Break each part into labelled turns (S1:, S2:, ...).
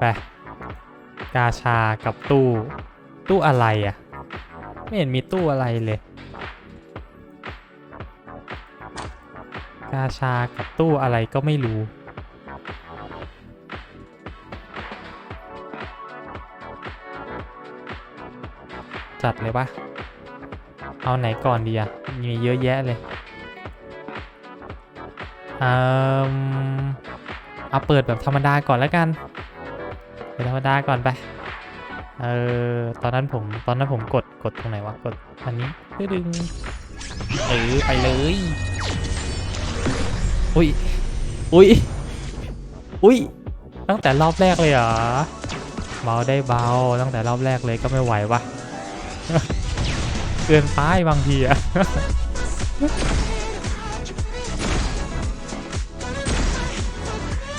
S1: ไป กาชากับตู้ ตู้อะไรอะ่ะ ไม่เห็นมีตู้อะไรเลย กาชากับตู้อะไรก็ไม่รู้จัดเลยปะเอาไหนก่อนดีอะมีเยอะแยะเลยอืมเอาเปิดแบบธรรมดาก่อนแล้วกัน เปิดธรรมดาก่อนไปเออตอนนั้นผมตอนนั้นผมกดกดตรงไหนวะกดอันนี้ดึงเออไปเลยอุ้ยอุ้ยอุ้ยตั้งแต่รอบแรกเลยเหรอเบาได้เบาตั้งแต่รอบแรกเลยก็ไม่ไหววะเกินไปบางทีอะ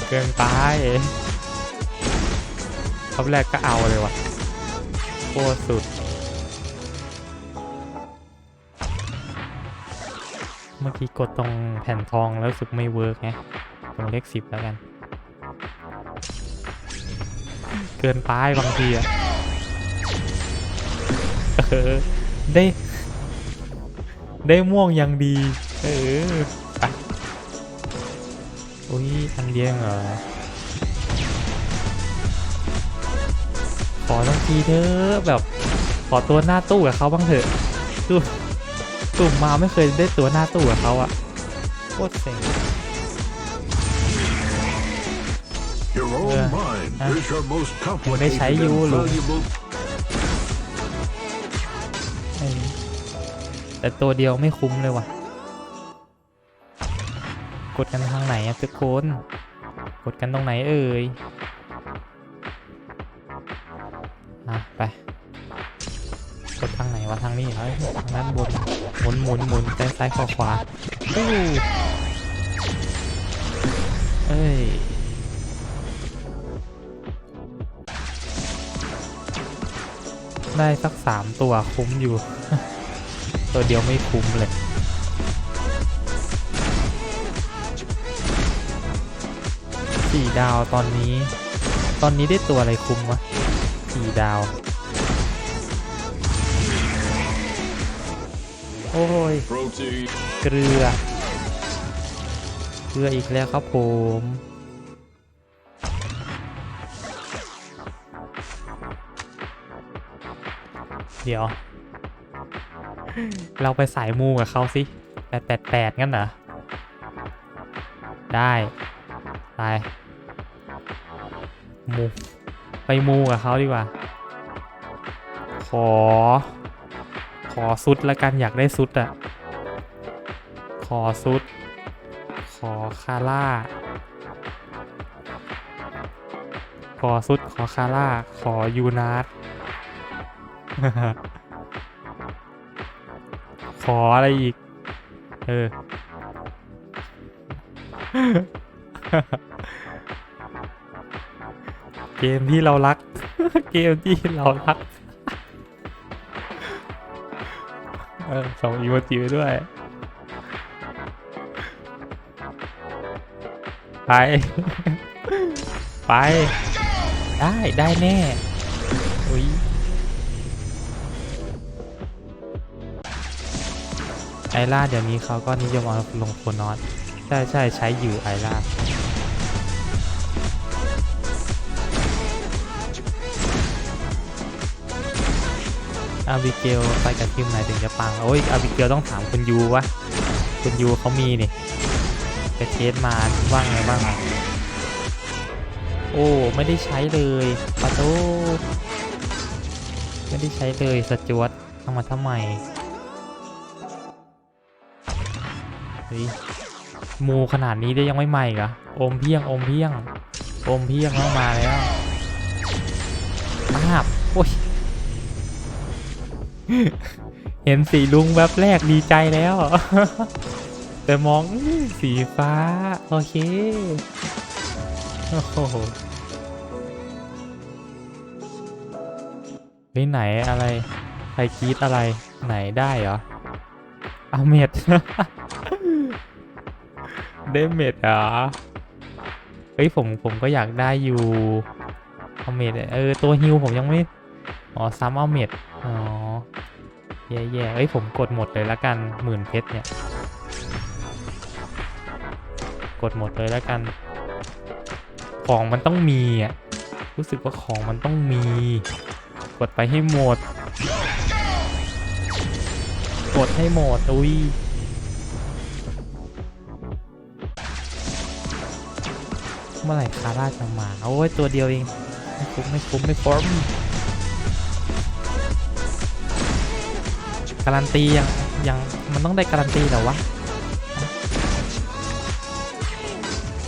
S1: เกินไป รอบแรกก็เอาเลยวะโคตรสุด เมื่อกี้กดตรงแผ่นทองแล้วรู้สึกไม่เวิร์กไงตรงเลขสิบแล้วกัน เกินไปบางทีอะเออได้ ได้ม่วงยังดี เอออุ้ยอันเดียงเหรอ ขอต้องทีเถอะแบบขอตัวหน้าตู้กับเขาบ้างเถอะตู้ตุ่มมาไม่เคยได้ตัวหน้าตู้กับเขาอะโคตรเซ็ง
S2: Your own
S1: Yeah.
S2: mind
S1: Huh?
S2: is your most
S1: They
S2: complicated
S1: say
S2: and
S1: you will-
S2: valuable
S1: ไม่มีแต่ตัวเดียวไม่คุ้มเลยว่ะ กดกันทางไหนอะทุกคน กดกันตรงไหนเอ่ย อะไปกดทางไหนวะทางนี้เหรอเอ้ยทางด้านบนหมุนหมุนหมุนซ้ายซ้ายขวาขวาตู้เอ้ยได้สักสามตัวคุ้มอยู่ ตัวเดียวไม่คุ้มเลยสี่ดาวตอนนี้ ตอนนี้ได้ตัวอะไรคุ้มวะ สี่ดาว โอ้ย เกลือ เกลืออีกแล้วครับผมเดี๋ยว เราไปสายมูกับเขาสิแปดแปดแปดงั้นเหรอ ได้ ไป มู ไปมูกับเขาดีกว่า ขอ ขอซุดละกันอยากได้ซุดอะขอซุด ขอคาร่า ขอซุด ขอคาร่า ขอยูนาร์ขออะไรอีก เออ เกมที่เรารัก เกมที่เรารัก เออส่งอีโมจิไปด้วย ไป ไป ได้ได้แน่อุ้ยไอล่าเดี๋ยวนี้เขาก็นิยมเอาลงโคนอสใช่ใช่ใช้อยู่ไอล่า อาบิเกลไปกับทีมไหนถึงจะปัง โอ้ยอาบิเกลต้องถามคุณยูวะคุณยูเขามีนี่ไปเทสมาว่างไงบ้างอะโอ้ไม่ได้ใช้เลยปะโตไม่ได้ใช้เลยสจวตทำมาทำไมเฮ้ยมูขนาดนี้ได้ยังไม่ใหม่กเหรอมเพียงอมเพียงอมเพียงต้องมาแล้วมาบ เห็นสีลุงแวบแรกดีใจแล้ว แต่มองสีฟ้า โอเค โอ้โหไหนอะไร ใครกรีดอะไรไหนได้เหรอ เอาเม็ดได้เม็ดเหรอ เฮ้ยผมผมก็อยากได้อยู่ เอาเมดเออ ตัวฮิวผมยังไม่ อ๋อ ซ้ำเอาเมดอ๋อ แย่ๆเอ้ยผมกดหมดเลยละกันหมื่นเพชรเนี่ย กดหมดเลยละกัน ของมันต้องมีอะ รู้สึกว่าของมันต้องมี กดไปให้หมด กดให้หมดอุ้ยเมื่อไหร่คาร่าจะมา โอ้ยตัวเดียวเอง ไม่คุ้มไม่คุ้มไม่คุ้ม การันตียังยังมันต้องได้การันตีเหรอวะ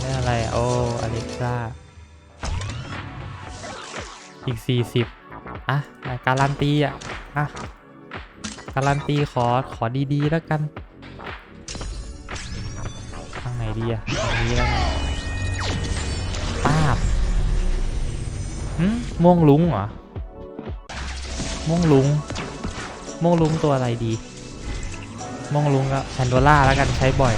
S1: นี่อะไร โอ้อเล็กซ่าอีก 40อะอะ การันตีอะ อะ การันตีขอขอดีๆแล้วกัน ทางไหนดีอะทางนี้แล้วกันป้าบหืมม่วงลุงเหรอ ม่วงลุง ม่วงลุงตัวอะไรดีม่วงลุงก็แพนโดล่าแล้วกันใช้บ่อย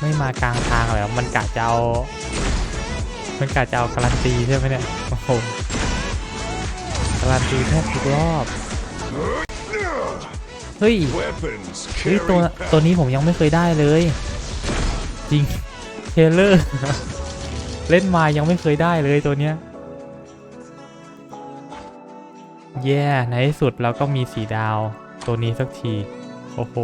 S1: ไม่มากลางทางเลยเหรอมันกะจะเอา มันกะจะเอาการันตีใช่ไหมเนี่ย โอ้โหการันตีแทบทุกรอบเฮ้ย
S2: Weapons
S1: เฮ้ย
S2: carry
S1: ตัว
S2: power.
S1: ตัวนี้ผมยังไม่เคยได้เลย จริง เทเลอร์ เล่นมายังไม่เคยได้เลยตัวเนี้ยแย่ในที่สุดเราก็มีสีดาวตัวนี้สักที โอ้โห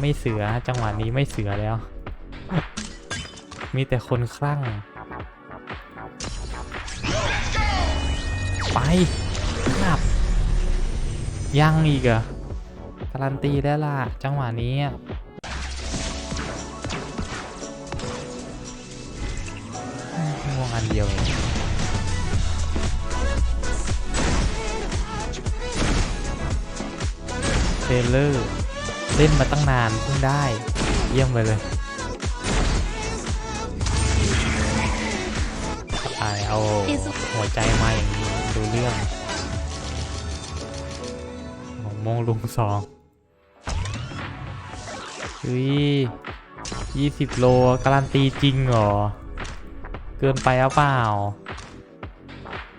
S1: ไม่เสือจังหวะนี้ไม่เสือแล้ว มีแต่คนคลั่ง ไปครับ ยังอีกเหรอะการันตีได้ล่ะ จังหวะนี้ม่วงอันเดียวเทรลเลอร์เล่นมาตั้งนานเพิ่งได้ เยี่ยมไปเลยไปเอาหัวใจมาอย่างนี้ดูเรื่อง โมงลุงสองเฮ้ยยี่สิบโลการันตีจริงเหรอ เกินไปเอาเปล่า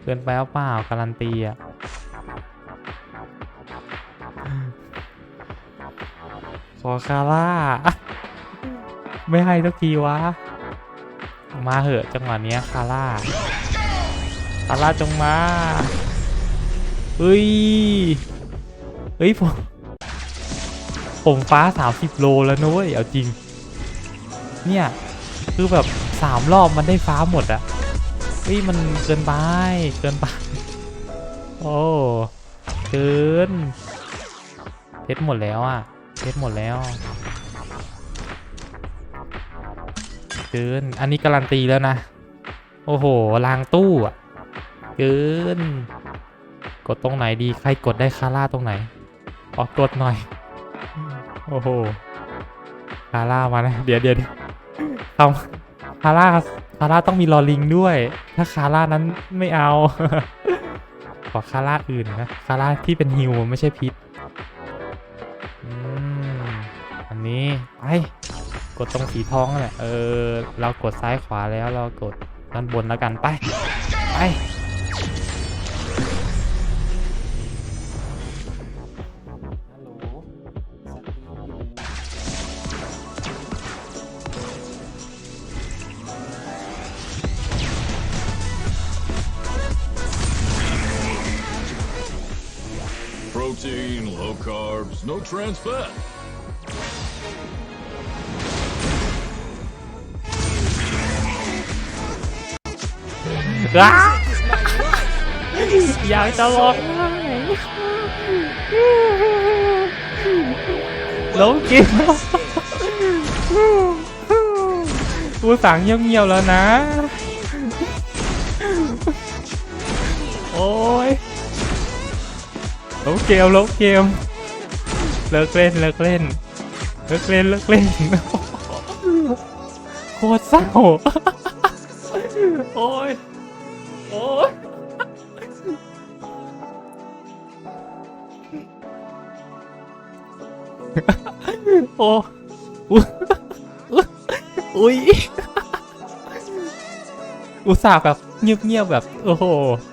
S1: เกินไปเอาเปล่าการันตีอะขอคาร่า ไม่ให้ทุกทีวะ มาเหอะจังหวะเนี้ยคาร่าคาร่าจงมาเฮ้ย เฮ้ยผมผมฟ้า 30 โลแล้วนุ้ยเอาจริง เนี่ย คือแบบสามรอบมันได้ฟ้าหมดอะเฮ้ยมันเกินไป เกินไป โอ้เกินเพชรหมดแล้วอะเพชรหมดแล้ว เกิน อันนี้การันตีแล้วนะ โอ้โหลางตู้อะเกิน กดตรงไหนดี ใครกดได้คาร่าตรงไหน ออกกดหน่อย โอ้โหคาร่ามานะเดี๋ยวเดี๋ยวเดี๋ยวทำคาร่าคาร่าต้องมีลอลิงด้วย ถ้าคาร่านั้นไม่เอา ขอคาร่าอื่นนะคาร่าที่เป็นฮิวไม่ใช่พิษอันนี้ไปกดตรงสีทองนั่นแหละเออ เรากดซ้ายขวาแล้วเรากดด้านบนแล้วกันไป ไป
S2: carbs, no trans fat.
S1: อ้าอยากจะร้องไห้ลงกินกูสั่ง เลิกเล่นเลิกเล่นเลิกเล่นเลิกเล่นโคตรเศร้าโอ้ยโอ้ยโอ้อุ๊ยอุ้ยอุตส่าห์แบบเงียบๆแบบ โอ้โห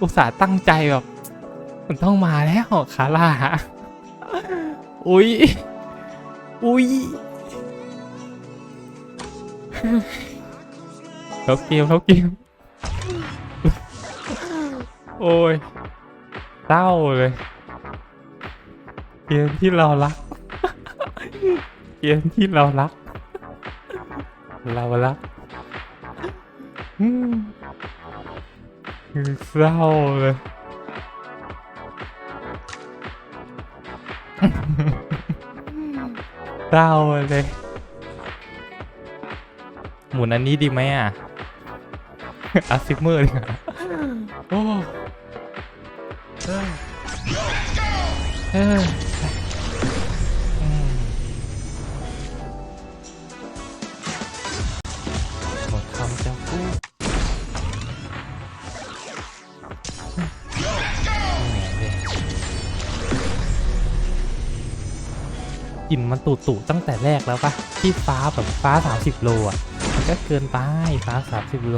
S1: อุตส่าห์ตั้งใจแบบ มันต้องมาแล้วคาร่า อุ้ย อุ้ยเขาเกมเขาเกมโอ้ยเศร้าเลย เกมที่เรารัก เกมที่เรารัก เรารักอืมเศร้าเลย เศร้าเลย หมุนอันนี้ดีไหมอะอาซิเมอร์เลยอะโอ้เออ กลิ่นมันตุ่ๆตั้งแต่แรกแล้วปะที่ฟ้าแบบฟ้า 30 โลอะมันก็เกินไปฟ้า 30 โล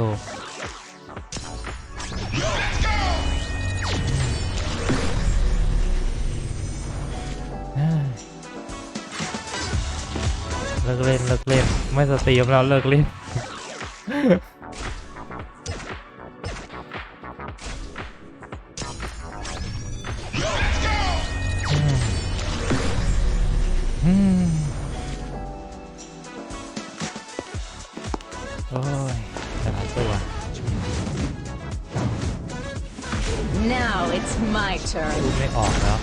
S1: เลิกเล่นเลิกเล่น ไม่สตรีมแล้วเลิกเล่น
S3: my turn.
S1: ดูไม่ออกแล้ว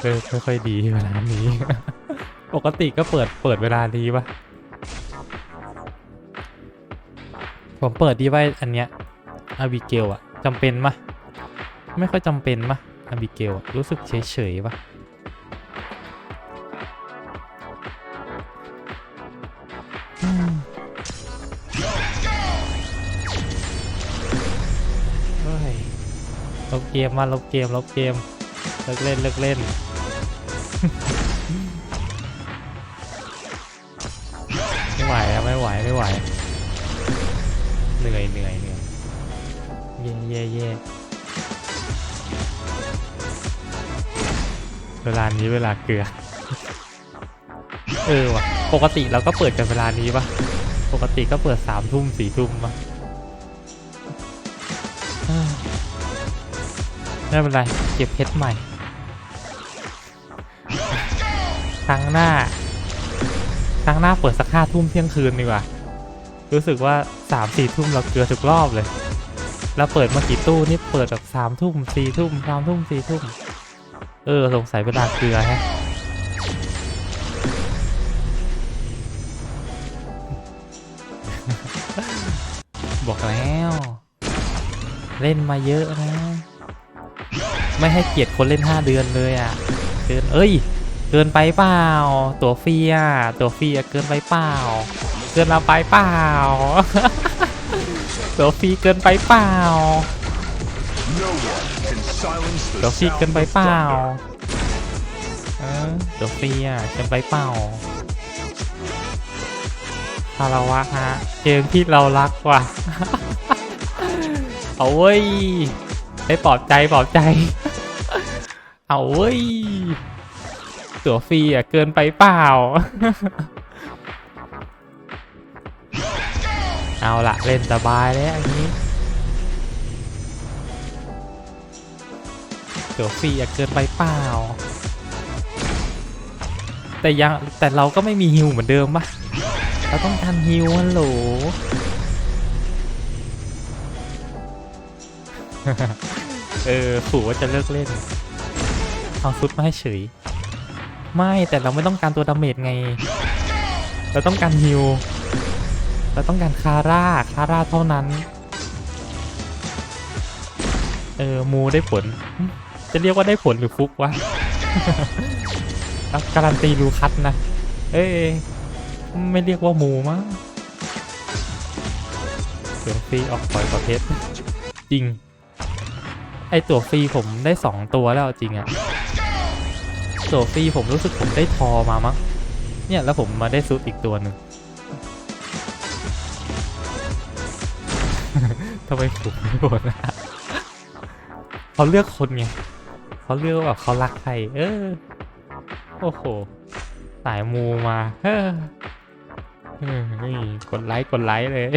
S1: เออไม่ค่อยดีเวลานี้ ปกติก็เปิดเปิดเวลานี้ปะผมเปิดดีไว้อันเนี้ยอาบิเกลอะจำเป็นปะไม่ค่อยจำเป็นปะอาบิเกลอะรู้สึกเฉยเฉยๆปะ ลบเกมมาลบเกมลบเกมเลิกเล่นเลิกเล่นไม่ไหวอะไม่ไหวไม่ไหวเหนื่อยเหนื่อยเหนื่อยเย่เย่เย่เวลานี้เวลาเกลือ เออว่ะ ปกติเราก็เปิดกันเวลานี้ปะปกติก็เปิดสามทุ่มสี่ทุ่มปะ ไม่เป็นไรเก็บเพชรใหม่ ครั้งหน้า ครั้งหน้าเปิดสักห้าทุ่มเที่ยงคืนดีกว่า รู้สึกว่าสามสี่ทุ่มเราเกลือทุกรอบเลย แล้วเปิดมากี่ตู้นี่เปิดแบบสามทุ่มสี่ทุ่มสามทุ่มสี่ทุ่ม เออสงสัยเวลาเกลือฮะบอกแล้ว เล่นมาเยอะนะ ไม่ให้เกียรติคนเล่น 5 เดือนเลยอะเกินเอ้ย เกินไปเปล่า ตัวฟรีอะตัวฟรีอะเกินไปเปล่า เกินเราไปเปล่า ตัวฟรีเกินไปเปล่า ตัวฟรีเกินไปเปล่าเออตัวฟรีอะเกินไปเปล่าคาราวะฮะเกมที่เรารักว่ะเอาเว้ยให้ปลอบใจปลอบใจ เอาเว้ยตัวฟรีอะ เกินไปเปล่า เอาละเล่นสบายแล้วอันนี้ตัวฟรีอะ เกินไปเปล่า แต่ยังแต่เราก็ไม่มีฮิวเหมือนเดิมปะเราต้องการฮิวฮัลโหลเออขู่ว่าจะเลิกเล่น เอาซุดมาให้เฉย ไม่แต่เราไม่ต้องการตัวดาเมจไง เราต้องการฮิว เราต้องการคาร่าคาร่าเท่านั้น เออมูได้ผล จะเรียกว่าได้ผลหรือฟุกวะการันตีรูคัตนะ เอ้ยไม่เรียกว่ามูมั้งตัวฟรีออกปล่อยประเภทจริง ไอตัวฟรีผมได้สองตัวแล้วจริงอะ ตัวฟรีผมรู้สึกผมได้ทอมามั้งเนี่ยแล้วผมมาได้ซุดอีกตัวหนึ่งทำไมผมไม่โหวตนะเขาเลือกคนไงเขาเลือกแบบเขารักใครเออโอ้โหสายมูมาเฮ้อกดไลค์กดไลค์เลย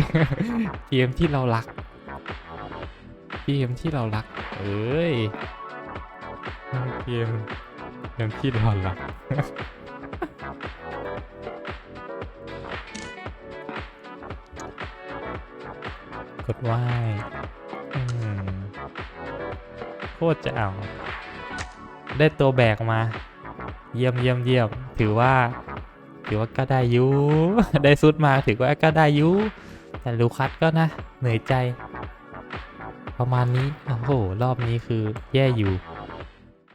S1: เกมที่เรารักเกมที่เรารัก เอ้ยเกม เกมที่เรารักกดไหว้โคตรจะเอา ได้ตัวแบกมา เยี่ยมเยี่ยมเยี่ยมถือว่า ถือว่าก็ได้ยูได้ซุดมาถือว่าก็ได้ยูแต่ลูคัสก็นะ เหนื่อยใจ ประมาณนี้ โอ้โห รอบนี้คือแย่อยู่